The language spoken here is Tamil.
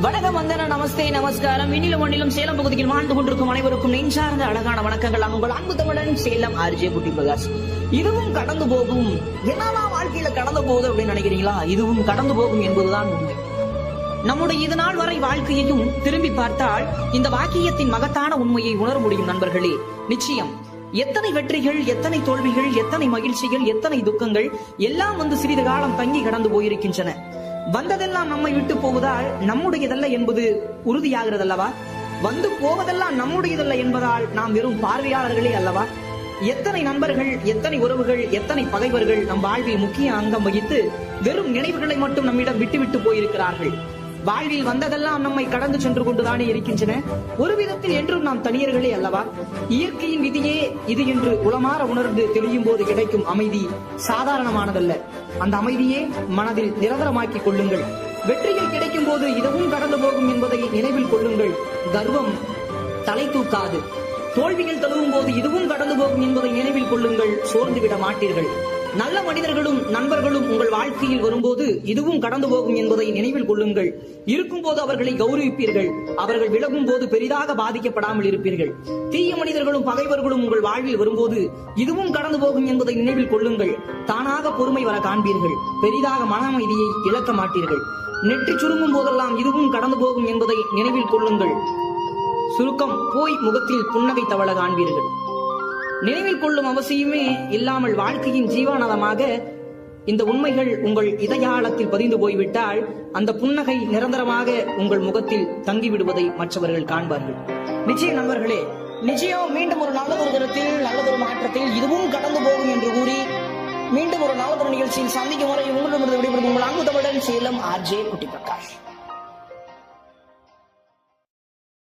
வணக்கம் வந்தன நமஸ்தே நமஸ்காரம். விண்ணிலும் மண்ணிலும் சேலம் பகுதியில் வாழ்ந்து கொண்டிருக்கும் அனைவருக்கும் நெஞ்சார்ந்த அழகான வணக்கங்கள். உங்கள் அன்பு தமிழன் சேலம் ஆர்ஜே குட்டி பிரகாஷ் இதுவும் கடந்து போகும். என்னெல்லாம் வாழ்க்கையில கடந்து போகுது அப்படின்னு நினைக்கிறீங்களா? இதுவும் கடந்து போகும் என்பதுதான் உண்மை. நம்முடைய இது வரை வாழ்க்கையையும் திரும்பி பார்த்தால் இந்த வாக்கியத்தின் மகத்தான உண்மையை உணர முடியும் நண்பர்களே. நிச்சயம் எத்தனை வெற்றிகள் எத்தனை தோல்விகள் எத்தனை மகிழ்ச்சிகள் எத்தனை துக்கங்கள் எல்லாம் வந்து சிறிது காலம் தங்கி கடந்து போயிருக்கின்றன. வந்ததெல்லாம் நம்மை விட்டு போவதால் நம்முடையதல்ல என்பது உறுதியாகிறதல்லவா? வந்து போவதெல்லாம் நம்முடையதல்ல என்பதால் நாம் வெறும் பார்வையாளர்களே அல்லவா? எத்தனை நண்பர்கள் எத்தனை உறவுகள் எத்தனை பகைவர்கள் நம் வாழ்வில் முக்கிய அங்கம் வகித்து வெறும் நினைவுகளை மட்டும் நம்மிடம் விட்டுவிட்டு போயிருக்கிறார்கள்? வாழ்வில் வந்ததெல்லாம் நம்மை கடந்து சென்று கொண்டுதானே இருக்கின்றன? ஒரு விதத்தில் என்றும் நாம் தனியர்களே அல்லவா? இயற்கையின் விதியே இது என்று உளமாற உணர்ந்து தெளியும் போது கிடைக்கும் அமைதி சாதாரணமானதல்ல. அந்த அமைதியே மனதில் நிரந்தரமாக்கிக் கொள்ளுங்கள். வெற்றிகள் கிடைக்கும் போது இதுவும் கடந்து போகும் என்பதை நினைவில் கொள்ளுங்கள். கர்வம் தலை தூக்காது. தோல்விகள் தழுவும் போது இதுவும் கடந்து போகும் என்பதை நினைவில் கொள்ளுங்கள். சோர்ந்து விட மாட்டீர்கள். நல்ல மனிதர்களும் நண்பர்களும் உங்கள் வாழ்க்கையில் வரும்போது இதுவும் கடந்து போகும் என்பதை நினைவில் கொள்ளுங்கள். இருக்கும்போது அவர்களை கௌரவிப்பீர்கள். அவர்கள் விலகும் போது பெரிதாக பாதிக்கப்படாமல் இருப்பீர்கள். தீய மனிதர்களும் பகைவர்களும் உங்கள் வாழ்வில் வரும்போது இதுவும் கடந்து போகும் என்பதை நினைவில் கொள்ளுங்கள். தானாக பொறுமை வர காண்பீர்கள். பெரிதாக மன அமைதியை இழக்க மாட்டீர்கள். நெற்றி சுருங்கும் போதெல்லாம் இதுவும் கடந்து போகும் என்பதை நினைவில் கொள்ளுங்கள். சுருக்கம் போய் முகத்தில் புன்னகை தவள காண்பீர்கள். நினைவில் கொள்ளும் அவசியமே இல்லாமல் வாழ்க்கையின் ஜீவானதமாக இந்த உண்மைகள் உங்கள் இதயாளத்தில் பதிந்து போய்விட்டால் அந்த புன்னகை நிரந்தரமாக உங்கள் முகத்தில் தங்கிவிடுவதை மற்றவர்கள் காண்பார்கள். நிச்சய நண்பர்களே நிச்சயம் மீண்டும் ஒரு நல்லதொரு தினத்தில் நல்லதொரு மாற்றத்தில் இதுவும் கடந்து போகும் என்று கூறி மீண்டும் ஒரு நல்லதொரு நிகழ்ச்சியில் சந்திக்கும் வரை உங்களிடமிருந்து விடைபெறும் உங்கள் அன்பு தமிழன் சேலம் ஆர்ஜே குட்டி பிரகாஷ்